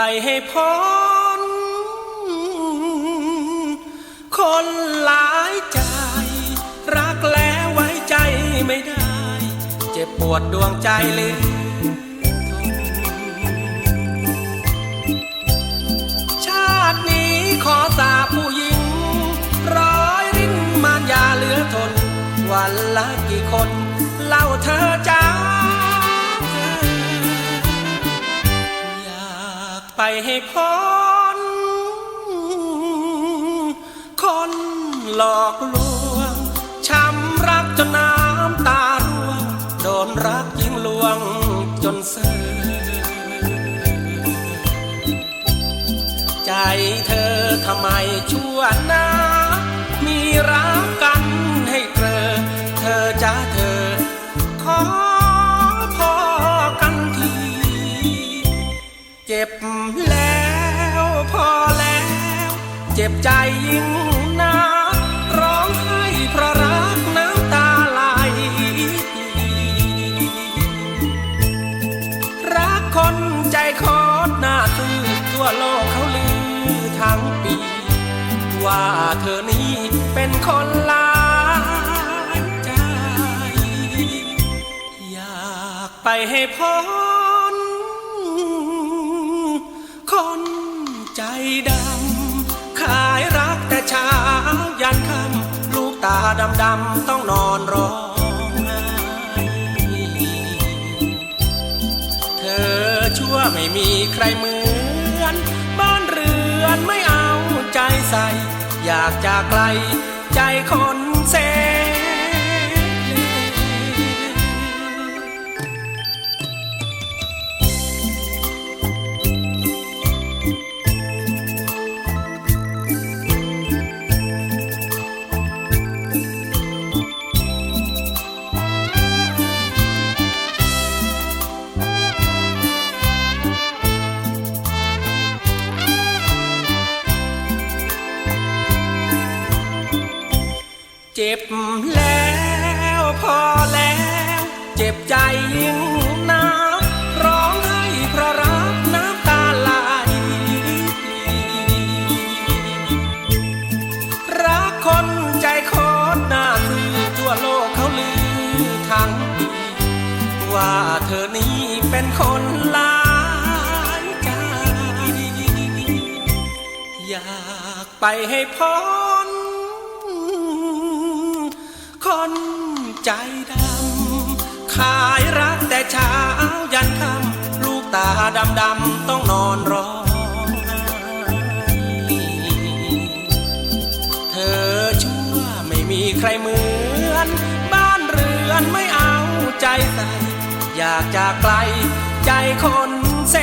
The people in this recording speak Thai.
ไปให้พ้นคนหลายใจ รักแล้วไว้ใจไม่ได้ เจ็บปวดดวงใจเลือทนชาตินี้ขอสาผู้หญิง ร้อยริ้นมารยาเหลือทน วันละกี่คน เล่าเธอจ้ ไปให้พ้นคนหลอกลวง ช้ำรักจนน้ำตาร่วง โดนรักยิ่งลวงจนเสื่อใจเธอทำไมชั่วนะมีรัก จ็บแล้วพอแล้ว เจ็บใจยิ่งนะร้องไห้เพราะรักน้ำตาไหลรักคนใจคอดหน้าตื้อทั่วโลกเขาลือทั้งปี ว่าเธอนี้เป็นคนลาใจ อยากไปให้พ้น คนใจดำ ขายรักแต่เช้ายันค่ำลูกตาดำดำต้องนอนร้องไห้เธอชั่วไม่มีใครเหมือน บ้านเรือนไม่เอาใจใส่ อยากจากไกลใจคน เจ็บแล้วพอแล้ว เจ็บใจยิ่งนักร้องไห้เพราะรักน้ำตาไหลรักคนใจคอดหน้าคือทั่วโลกเขาลือทั้งปีว่าเธอนี้เป็นคนลายใจอยากไปให้พ้น คนใจดำ ขายรักแต่เช้ายันค่ำลูกตาดำดำต้องนอนร้องเธอชั่วไม่มีใครเหมือน บ้านเรือนไม่เอาใจใส่ อยากจากไกลใจคนเซ